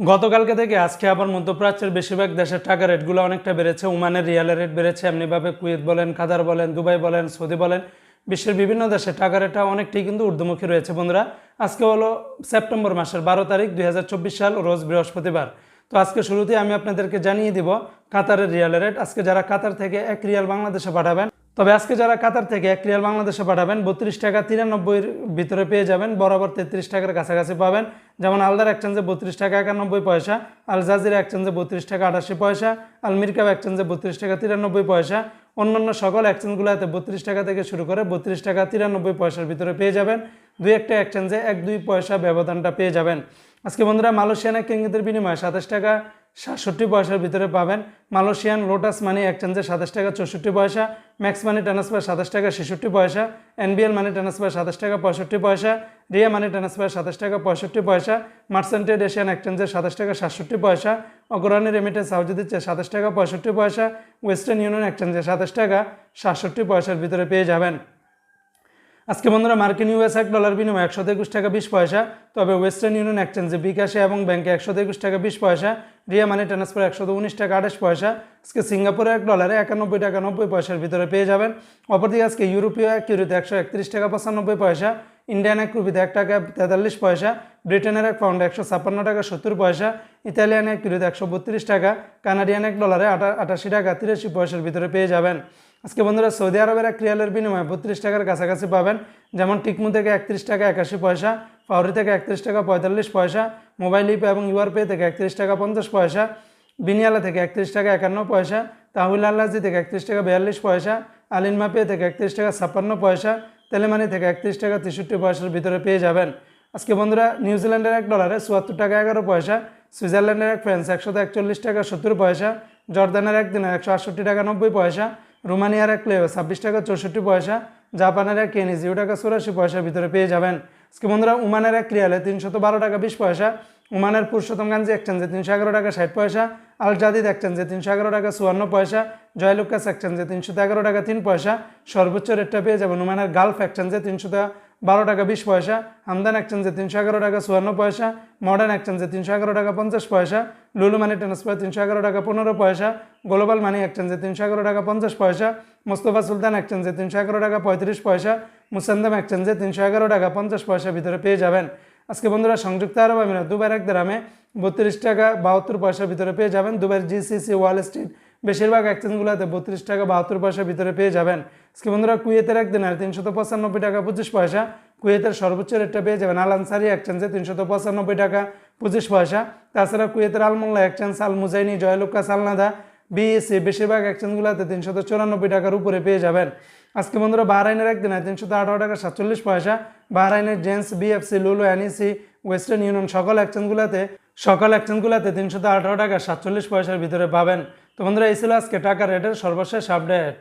গতকালকে থেকে আজকে আবার মধ্যপ্রাচ্যের বেশিরভাগ দেশের টাকা রেটগুলো অনেকটা বেড়েছে। ওমানের রিয়ালের রেট বেড়েছে এমনিভাবে কুয়েত বলেন, কাতার বলেন, দুবাই বলেন, সৌদি বলেন, বিশ্বের বিভিন্ন দেশে টাকা রেটটা অনেকটাই কিন্তু ঊর্ধ্বমুখী রয়েছে বন্ধুরা। আজকে হলো সেপ্টেম্বর মাসের বারো তারিখ, দুই হাজার চব্বিশ সাল, রোজ বৃহস্পতিবার। তো আজকে শুরুতেই আমি আপনাদেরকে জানিয়ে দিব কাতারের রিয়ালের রেট। আজকে যারা কাতার থেকে এক রিয়াল বাংলাদেশে পাঠাবেন তবে আজকে যারা কাতার থেকে এক রিয়াল বাংলাদেশে পাঠাবেন, বত্রিশ টাকা তিরানব্বইয়ের ভিতরে পেয়ে যাবেন, বরাবর তেত্রিশ টাকার কাছাকাছি পাবেন। যেমন আলদার এক্সচেঞ্জে বত্রিশ টাকা একানব্বই পয়সা, আল জাজিরা এক্সচেঞ্জে বত্রিশ টাকা আটাশি পয়সা, আল মিরকাব এক্সচেঞ্জে বত্রিশ টাকা তিরানব্বই পয়সা। অন্যান্য সকল এক্সচেঞ্জগুলোতে বত্রিশ টাকা থেকে শুরু করে বত্রিশ টাকা তিরানব্বই পয়সার ভিতরে পেয়ে যাবেন। দুই একটা এক্সচেঞ্জে এক দুই পয়সা ব্যবধানটা পেয়ে যাবেন। আজকে বন্ধুরা মালয়েশিয়ান এক কেঙ্গিতের বিনিময়ে সাতাশ টাকা সাতষট্টি পয়সার ভিতরে পাবেন মালয়েশিয়ান লোটাস মানি এক্সচেঞ্জে সাতাশ টাকা চৌষট্টি পয়সা, ম্যাক্স মানি ট্রান্সফার সাতাশ টাকা ছেষট্টি পয়সা, এনবিএল মানি ট্রান্সফার সাতাশ টাকা পঁয়ষট্টি পয়সা, রিয়া মানি ট্রান্সফার সাতাশ টাকা পঁয়ষট্টি পয়সা, মার্সেন্টেড এশিয়ান এক্সচেঞ্জে সাতাশ টাকা সাতষট্টি পয়সা, অগ্রণী রেমিটেন্স হাউজে দিচ্ছে সাতাশ টাকা পঁয়ষট্টি পয়সা, ওয়েস্টার্ন ইউনিয়ন এক্সচেঞ্জে সাতাশ টাকা সাতষট্টি পয়সার ভিতরে পেয়ে যাবেন। আজকে বন্ধুরা মার্কিন ইউএস এক ডলার বিনিময় একশো একুশ টাকা বিশ পয়সা, তবে ওয়েস্টার্ন ইউনিয়ন এক্সচেঞ্জে বিকাশে এবং ব্যাংকে একশো একুশ টাকা বিশ পয়সা রিয়া মানি ট্রান্সফার একশো উনিশ টাকা, আঠাশ পয়সা। আজকে সিঙ্গাপুরে এক ডলারে একানব্বই টাকা, নব্বই পয়সার ভিতরে পেয়ে যাবেন। অপরদিকে আজকে ইউরোপীয় এক ইউরোতে একশো একত্রিশ টাকা, পঁচানব্বই পয়সা। ইন্ডিয়ান এক রুপিতে এক টাকা, তেতাল্লিশ পয়সা। ব্রিটেনের এক পাউন্ডে একশো ছাপ্পান্ন টাকা, সত্তর পয়সা। ইতালিয়ান এক ইউরোতে একশো বত্রিশ টাকা। কানাডিয়ান এক ডলারে আটা, আটাশি টাকা, তিরাশি পয়সার ভিতরে পেয়ে যাবেন। আজকে বন্ধুরা সৌদি আরবের এক রিয়ালের বিনিময়ে বত্রিশ টাকার কাছাকাছি পাবেন। যেমন টিকমু থেকে একত্রিশ টাকা, একাশি পয়সা। পাউরি থেকে একত্রিশ টাকা পঁয়তাল্লিশ পয়সা, মোবাইল ইপে এবং ইউআর পে থেকে একত্রিশ টাকা পঞ্চাশ পয়সা, বিনিয়ালা থেকে একত্রিশ টাকা একান্ন পয়সা, তাহুল আল্লাজি থেকে একত্রিশ টাকা বিয়াল্লিশ পয়সা আলিনমা পে থেকে একত্রিশ টাকা ছাপ্পান্ন পয়সা, তেলেমানি থেকে একত্রিশ টাকা তেষট্টি পয়সার ভিতরে পেয়ে যাবেন। আজকে বন্ধুরা নিউজিল্যান্ডের এক ডলারে চুয়াত্তর টাকা এগারো পয়সা, সুইজারল্যান্ডের এক ফ্রান্স একশো একচল্লিশ টাকা সত্তর পয়সা, জর্দানের এক দিনে একশো আটষট্টি টাকা নব্বই পয়সা, রোমানিয়ার এক লেও ছাব্বিশ টাকা চৌষট্টি পয়সা, জাপানের এক কেনি জিরো টাকা চৌরাশি পয়সার ভিতরে পেয়ে যাবেন। আজকে বন্ধুরা, উমানের এক রিয়ালে তিনশত বারো টাকা বিশ পয়সা, উমানের পুরুষোত্তম পুরুষোত্তমগঞ্জে এক্সচেঞ্জে তিনশো এগারো টাকা ষাট পয়সা আল জাদিদ এক্সচেঞ্জে তিনশো এগারো টাকা চুয়ান্ন পয়সা, জয়লুকাস এক্সচেঞ্জে তিনশো এগারো টাকা তিন পয়সা, সর্বোচ্চ রেটটা পেয়ে যাবেন উমানের গালফ এক্সচেঞ্জে তিনশো বারো টাকা বিশ পয়সা, হামদান এক্সচেঞ্জে তিনশো এগারো টাকা চুয়ান্ন পয়সা, মডার্ন এক্সচেঞ্জে তিনশো এগারো টাকা পঞ্চাশ পয়সা, লুলু মানি ট্রান্সফার তিনশো এগারো টাকা পনেরো পয়সা, গ্লোবাল মানি এক্সচেঞ্জে তিনশো এগারো টাকা পঞ্চাশ পয়সা, মোস্তফা সুলতান এক্সচেঞ্জে তিনশো এগারো টাকা পঁয়ত্রিশ পয়সা মুসান্দাম এক্সচেঞ্জে তিনশো এগারো টাকা, পঞ্চাশ পয়সার ভিতরে পেয়ে যাবেন। আজকে বন্ধুরা, সংযুক্ত আরব আমিরাত দুবার এক গ্রামে বত্রিশ টাকা বাহাত্তর পয়সার ভিতরে পেয়ে যাবেন। দুবার জিসিসি ওয়াল স্ট্রিট বেশিরভাগ এক্সচেঞ্জগুলোতে বত্রিশ টাকা বাহাত্তর পয়সার ভিতরে পেয়ে যাবেন। আজকে বন্ধুরা, কুয়েতের একদিন আর তিনশত পঁচানব্বই টাকা, পঁচিশ পয়সা। কুয়েতের সর্বোচ্চ রেটটা পেয়ে যাবেন আল আনসারি এক্সচেঞ্জে তিনশত পঁচানব্বই টাকা, পঁচিশ পয়সা। তাছাড়া কুয়েতের Al Mulla exchange Al Muzaini Joyalukkas সালনাদা BSc বেশিরভাগ এক্সচেঞ্জগুলোতে তিনশত চুরানব্বই টাকার উপরে পেয়ে যাবেন। আজকে বন্ধুরা বাহরাইনের একদিন হয় তিনশো আঠারো টাকা সাতচল্লিশ পয়সা। বাহরাইনের gents BFC, Lulu, NEC, western union সকল অ্যাকশনগুলোতে সকল অ্যাকশনগুলোতে তিনশো আঠারো টাকা সাতচল্লিশ পয়সার ভিতরে পাবেন। তো বন্ধুরা, এই ছিল আজকে টাকা রেটের সর্বশেষ আপডেট